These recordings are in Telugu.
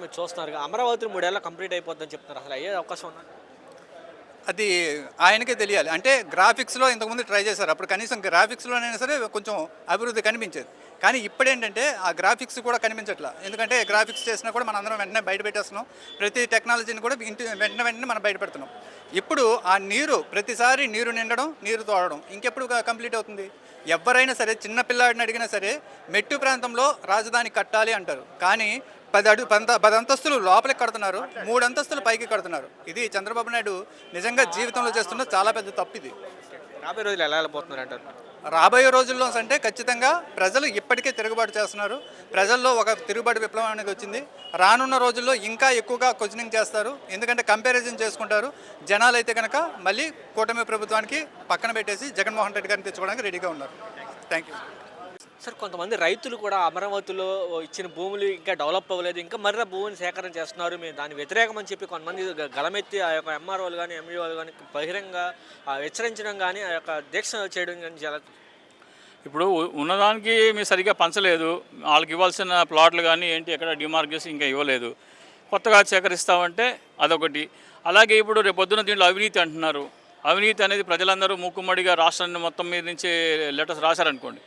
మీరు చూస్తున్నారు. అమరావతి మూడేళ్ళ కంప్లీట్ అయిపోద్దని చెప్తున్నారు. అసలు అయ్యే అవకాశం ఉందా? అది ఆయనకే తెలియాలి. అంటే గ్రాఫిక్స్లో ఇంతకుముందు ట్రై చేశారు. అప్పుడు కనీసం గ్రాఫిక్స్లోనైనా సరే కొంచెం అభివృద్ధి కనిపించేది. కానీ ఇప్పుడేంటంటే ఆ గ్రాఫిక్స్ కూడా కనిపించట్లా. ఎందుకంటే గ్రాఫిక్స్ చేసినా కూడా మనం అందరం వెంటనే బయట పెట్టేస్తున్నాం. ప్రతి టెక్నాలజీని కూడా ఇంటి వెంటనే వెంటనే మనం బయట పెడుతున్నాం. ఇప్పుడు ఆ నీరు ప్రతిసారి నీరు నిండడం నీరు తోడడం ఇంకెప్పుడు కంప్లీట్ అవుతుంది? ఎవరైనా సరే చిన్న పిల్లాడిని అడిగినా సరే మెట్టు ప్రాంతంలో రాజధాని కట్టాలి అంటారు. కానీ పది అడు పంత పది అంతస్తులు లోపలికి కడుతున్నారు. మూడు అంతస్తులు పైకి కడుతున్నారు. ఇది చంద్రబాబు నాయుడు నిజంగా జీవితంలో చేస్తున్న చాలా పెద్ద తప్పు ఇది. రాబోయే రోజులు ఎలా వెళ్ళబోతున్నారు అంటారు? రాబోయే రోజుల్లో అంటే ఖచ్చితంగా ప్రజలు ఇప్పటికే తిరుగుబాటు చేస్తున్నారు. ప్రజల్లో ఒక తిరుగుబాటు విప్లవం అనేది వచ్చింది. రానున్న రోజుల్లో ఇంకా ఎక్కువగా క్వశ్చనింగ్ చేస్తారు. ఎందుకంటే కంపారిజన్ చేసుకుంటారు. జనాలు అయితే కనుక మళ్ళీ కూటమి ప్రభుత్వానికి పక్కన పెట్టేసి జగన్మోహన్ రెడ్డి గారిని తెచ్చుకోవడానికి రెడీగా ఉన్నారు. థ్యాంక్ యూ సార్ కొంతమంది రైతులు కూడా అమరావతిలో ఇచ్చిన భూములు ఇంకా డెవలప్ అవ్వలేదు. ఇంకా మర్ర భూమిని సేకరణ చేస్తున్నారు. మేము దాని వ్యతిరేకం అని చెప్పి కొంతమంది గలమెత్తి ఆ యొక్క ఎంఆర్ఓలు కానీ ఎంఈఓలు కానీ బహిరంగ హెచ్చరించడం కానీ ఆ యొక్క దీక్ష చేయడం కానీ చాలా ఇప్పుడు ఉన్నదానికి మీరు సరిగ్గా పంచలేదు. వాళ్ళకి ఇవ్వాల్సిన ప్లాట్లు కానీ ఏంటి ఎక్కడ డిమార్క్ చేసి ఇంకా ఇవ్వలేదు. కొత్తగా సేకరిస్తామంటే అదొకటి. అలాగే ఇప్పుడు రేపు దీంట్లో అవినీతి అంటున్నారు. అవినీతి అనేది ప్రజలందరూ మూకుమ్మడిగా రాష్ట్రాన్ని మొత్తం మీద నుంచి లెటర్స్ రాశారనుకోండి.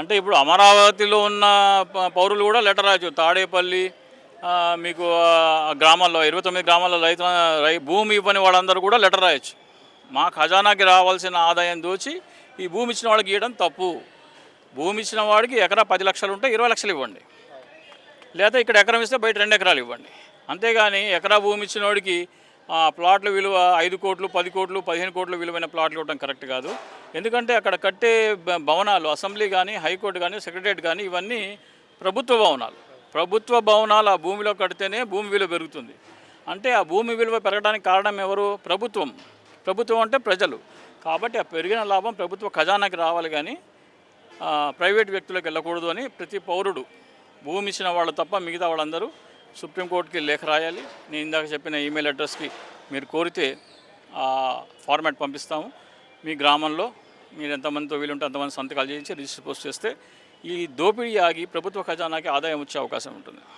అంటే ఇప్పుడు అమరావతిలో ఉన్న పౌరులు కూడా లెటర్ రాయచ్చు. తాడేపల్లి మీకు గ్రామాల్లో ఇరవై తొమ్మిది గ్రామాల్లో రైతు రై భూమి ఇవ్వని వాళ్ళందరూ కూడా లెటర్ రాయొచ్చు. మా ఖజానాకి రావాల్సిన ఆదాయం దోచి ఈ భూమి ఇచ్చిన వాళ్ళకి ఇవ్వడం తప్పు. భూమి ఇచ్చిన వాడికి ఎకరా పది లక్షలు ఉంటే ఇరవై లక్షలు ఇవ్వండి. లేదా ఇక్కడ ఎకరం ఇస్తే బయట రెండు ఎకరాలు ఇవ్వండి. అంతేగాని ఎకరా భూమి ఇచ్చిన వాడికి ఆ, ప్లాట్ల విలువ ఐదు కోట్లు పది కోట్లు పదిహేను కోట్లు విలువైన ప్లాట్లు ఇవ్వడం కరెక్ట్ కాదు. ఎందుకంటే అక్కడ కట్టే భవనాలు అసెంబ్లీ కానీ హైకోర్టు కానీ సెక్రటరియట్ కానీ ఇవన్నీ ప్రభుత్వ భవనాలు. ప్రభుత్వ భవనాలు ఆ భూమిలో కడితేనే భూమి విలువ పెరుగుతుంది. అంటే ఆ భూమి విలువ పెరగడానికి కారణం ఎవరు? ప్రభుత్వం. ప్రభుత్వం అంటే ప్రజలు. కాబట్టి ఆ పెరిగిన లాభం ప్రభుత్వ ఖజానాకి రావాలి కానీ ప్రైవేట్ వ్యక్తులకు వెళ్ళకూడదు అని ప్రతి పౌరుడు భూమి ఇచ్చిన వాళ్ళు తప్ప మిగతా వాళ్ళందరూ సుప్రీంకోర్టుకి లేఖ రాయాలి. నేను ఇందాక చెప్పిన ఈమెయిల్ అడ్రస్కి మీరు కోరితే ఆ ఫార్మాట్ పంపిస్తాము. మీ గ్రామంలో మీరు ఎంతమందితో వీలుంటే అంతమంది సంతకాలు చేయించి రిజిస్టర్ పోస్ట్ చేస్తే ఈ దోపిడీ ఆగి ప్రభుత్వ ఖజానాకి ఆదాయం వచ్చే అవకాశం ఉంటుంది.